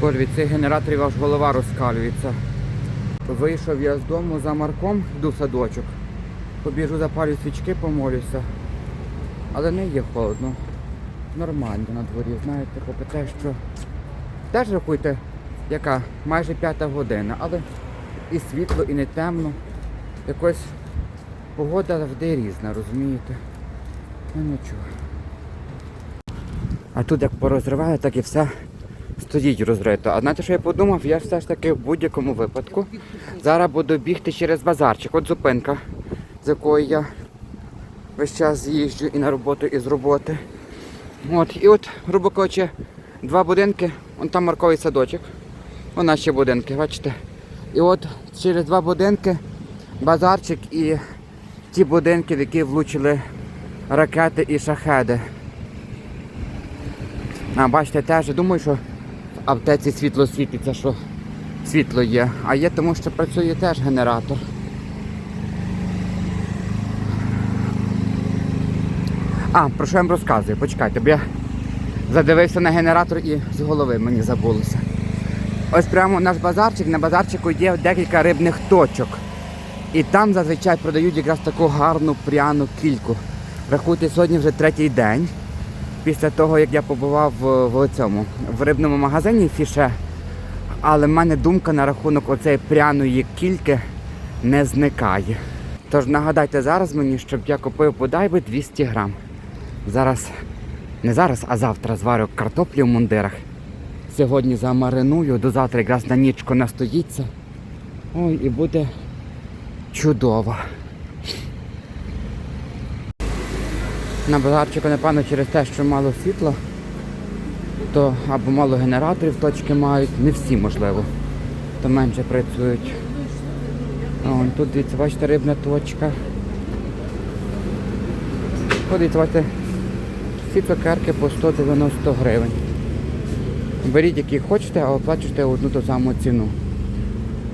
Коль, від цих генераторів аж голова розкалюється. Вийшов я з дому за Марком, йду в садочок. Побіжу запалю свічки, помолюся. Але не є холодно. Нормально на дворі, знаєте, попри те, що теж рахуйте, яка майже п'ята година, але і світло, і не темно. Якось погода завжди різна, розумієте? Ну нічого. А тут як порозриває, так і все стоїть розрито. А знаєте, що я подумав? Я все ж таки в будь-якому випадку зараз буду бігти через базарчик. От зупинка, з якої я весь час їжджу і на роботу, і з роботи. От, і от, грубо кажучи, два будинки, вон там марковий садочок. Вон наші будинки, бачите? І от через два будинки базарчик і ті будинки, в які влучили ракети і шахеди. А, бачите, теж думаю, що аптеці світло світиться, що світло є. А є тому, що працює теж генератор. А, про що я вам розказую? Почекайте, бо я задивився на генератор і з голови мені забулося. Ось прямо наш базарчик, на базарчику є декілька рибних точок. І там зазвичай продають якраз таку гарну пряну кільку. Рахуйте, сьогодні вже третій день. Після того, як я побував в, цьому в рибному магазині фіше. Але в мене думка на рахунок оцеї пряної кільки не зникає. Тож нагадайте зараз мені, щоб я купив бодай би 200 грам. Зараз, не зараз, а завтра зварю картоплі в мундирах. Сьогодні замариную, до завтра якраз на нічку настоїться. Ой, і буде чудово. На базарчику, напевно, через те, що мало світла, то або мало генераторів точки мають, не всі можливо, то менше працюють. О, тут дивіться, бачите, рибна точка. Ходить, бачите, всі цукерки по 190 гривень. Беріть, які хочете, а оплачуйте одну ту саму ціну.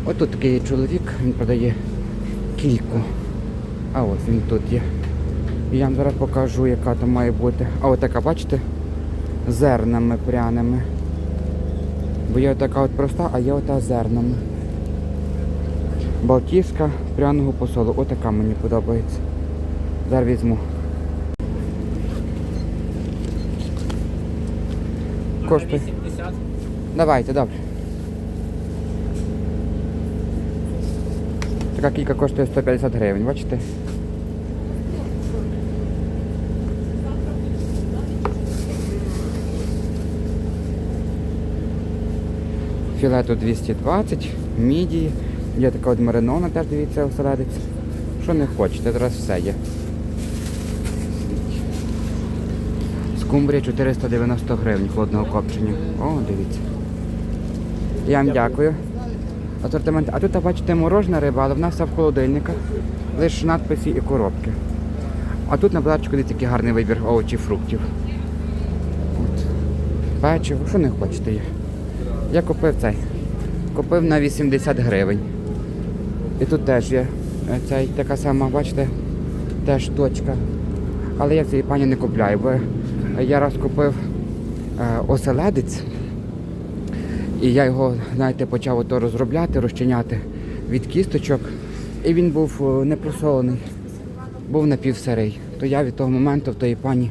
Ось тут такий чоловік, він продає кільку. А ось він тут є. Я вам зараз покажу, яка там має бути. А ось така, бачите, зернами пряними. Бо є така от проста, а є ота зернами. Балтійська пряного посолу. Отака мені подобається. Зараз візьму. Коштує. 80. Давайте, добре. Така кілька коштує 150 гривень, бачите? Філе тут 220, мідії. Є така от маринона, теж дивіться, оселедець. Що не хочете, зараз все є. Скумбрія 490 гривень холодного копчення. О, дивіться. Я вам дякую. Асортимент. А тут, бачите, морожна риба, але вона вся в холодильниках. Лише надписи і коробки. А тут на дивіться, який гарний вибір овочів, фруктів. От. Печиво, що не хочете є. Я купив цей. Купив на 80 гривень. І тут теж є е, цей така сама, бачите, теж точка. Але я цієї пані не купляю, бо я раз купив е, оселедець. І я його, знаєте, почав ото розробляти, розчиняти від кісточок. І він був е, не просолений, був напівсирий. То я від того моменту в тої пані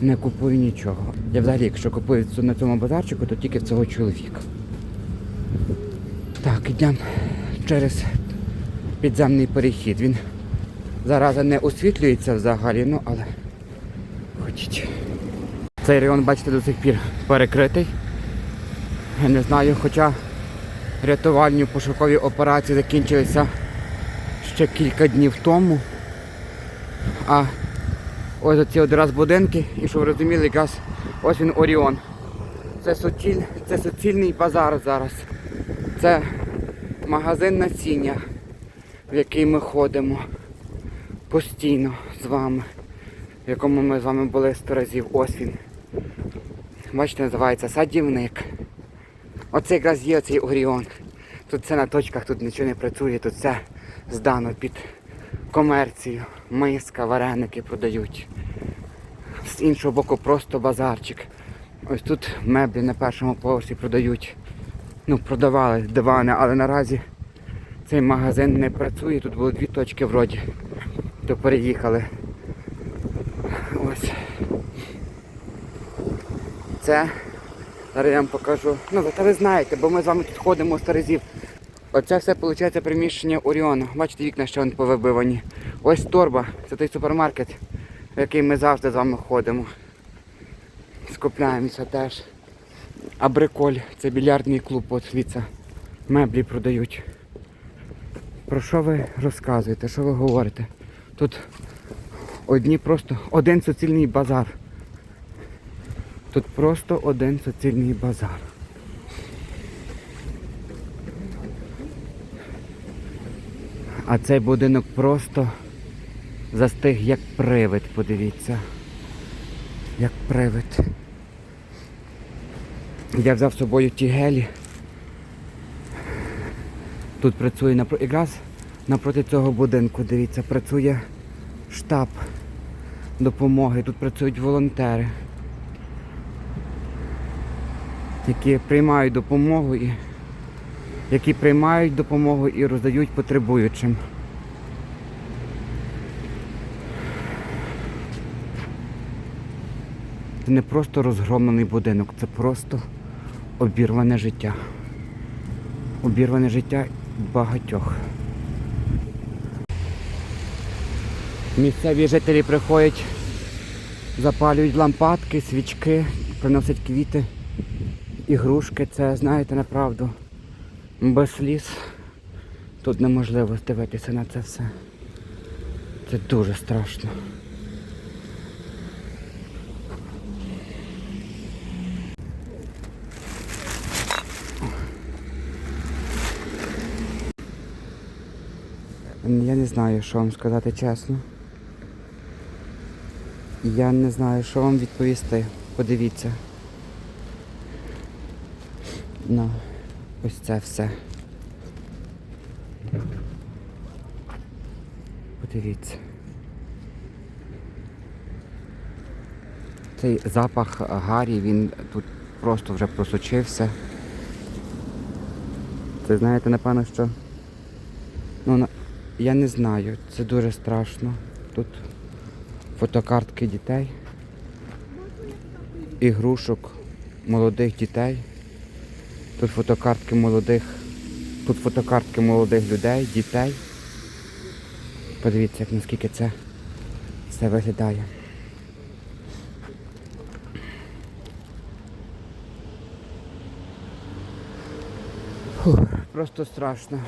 не купую нічого. Я взагалі, якщо купую на цьому базарчику, то тільки в цього чоловіка. Так, йдемо через підземний перехід. Він зараз не освітлюється взагалі, ну але ходіть. Цей район, бачите, до сих пір перекритий. Я не знаю, хоча рятувальні пошукові операції закінчилися ще кілька днів тому. А ось оці один будинки, і щоб ви розуміли, якраз ось він Оріон. Це, суціль, це суцільний базар зараз. Це магазин насіння, в який ми ходимо постійно з вами, в якому ми з вами були сто разів. Ось він. Бачите, називається садівник. Оце якраз є цей Оріон. Тут все на точках, тут нічого не працює, тут все здано під комерцію. Миска, вареники продають. З іншого боку просто базарчик. Ось тут меблі на першому поверсі продають. ну, продавали дивани, але наразі цей магазин не працює. Тут було дві точки вроді. То переїхали. Ось. Це. Зараз я вам покажу. Ну, та ви знаєте, бо ми з вами тут ходимо з Терезів. Оце все виходить приміщення Оріону. Бачите, вікна ще повибивані. Ось торба, це той супермаркет, в який ми завжди з вами ходимо. Скупляємося теж. Абриколь, це більярдний клуб, от дивіться, меблі продають. Про що ви розказуєте, що ви говорите? Тут одні просто один суцільний базар. Тут просто один суцільний базар. А цей будинок просто застиг як привид, подивіться. Як привид. Я взяв з собою ті гелі. Тут працює напро... якраз напроти цього будинку, дивіться, працює штаб допомоги. Тут працюють волонтери, які приймають допомогу і які приймають допомогу і роздають потребуючим. Це не просто розгромлений будинок, це просто обірване життя. Обірване життя багатьох. Місцеві жителі приходять, запалюють лампадки, свічки, приносять квіти, ігрушки. Це, знаєте, направду, без сліз. Тут неможливо дивитися на це все. Це дуже страшно. Я не знаю, що вам сказати чесно. Я не знаю, що вам відповісти. Подивіться. На ось це все. Подивіться. Цей запах гарі, він тут просто вже просочився. Це знаєте, напевно, що. Ну, на- я не знаю, це дуже страшно. Тут фотокартки дітей, ігрушок молодих дітей. Тут фотокартки молодих, тут фотокартки молодих людей, дітей. Подивіться, як наскільки це все виглядає. Фух, просто страшно.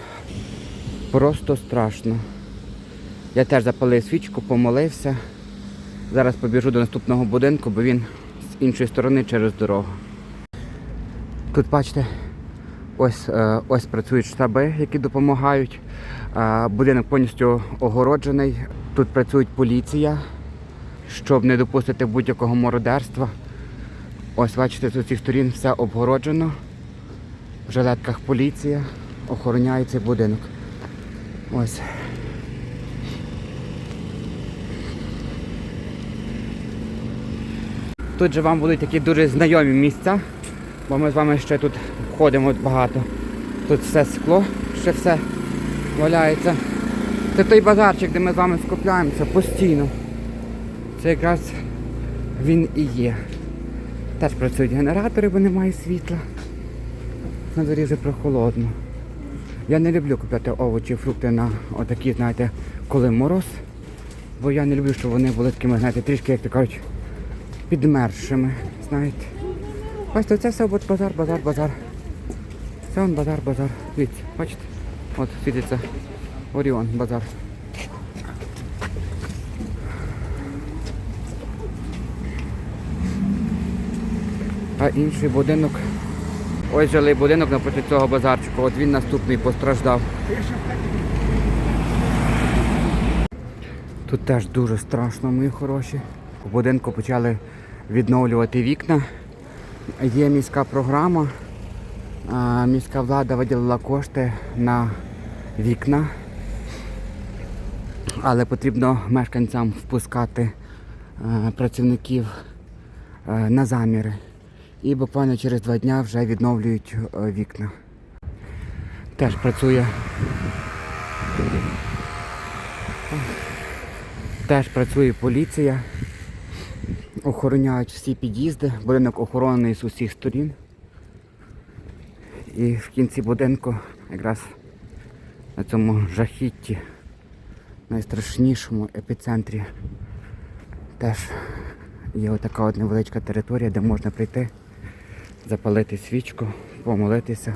Просто страшно. Я теж запалив свічку, помолився. Зараз побіжу до наступного будинку, бо він з іншої сторони через дорогу. Тут бачите, ось, е, ось працюють штаби, які допомагають. Е, Будинок повністю огороджений. Тут працюють поліція, щоб не допустити будь-якого мародерства. Ось бачите, з усіх сторін все обгороджено. В жилетках поліція охороняє цей будинок. Ось. Тут же вам будуть такі дуже знайомі місця, бо ми з вами ще тут ходимо багато. Тут все скло, ще все валяється. Це той базарчик, де ми з вами скупляємося постійно. Це якраз він і є. Теж працюють генератори, бо немає світла. На дворі вже прохолодно. Я не люблю купляти овочі, фрукти на отакі, знаєте, коли мороз. Бо я не люблю, щоб вони були такими, знаєте, трішки, як то кажуть, підмершими, знаєте. Бачите, це все от базар, базар, базар. Це он базар, базар. Дивіться, бачите? От світиться Оріон, базар. А інший будинок. Ось жилий будинок напроти цього базарчику. От він наступний постраждав. Тут теж дуже страшно, мої хороші. У будинку почали відновлювати вікна. Є міська програма. Міська влада виділила кошти на вікна. Але потрібно мешканцям впускати е, працівників е, на заміри. І буквально через два дня вже відновлюють е, вікна. Теж працює. Теж працює поліція. Охороняють всі під'їзди. Будинок охоронений з усіх сторін. І в кінці будинку якраз на цьому жахітті, найстрашнішому епіцентрі, теж є отака от невеличка територія, де можна прийти, запалити свічку, помолитися.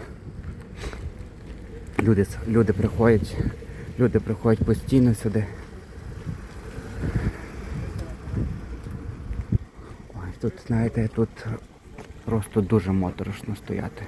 Люди, люди приходять, люди приходять постійно сюди. Ой, тут, знаєте, тут просто дуже моторошно стояти.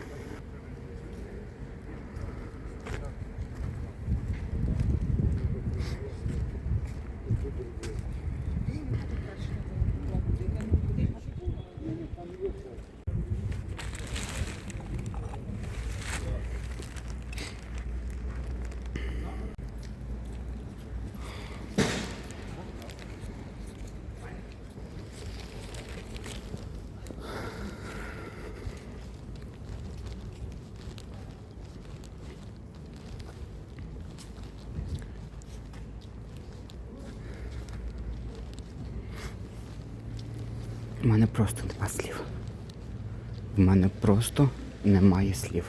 У мене просто нема слів. У мене просто немає слів.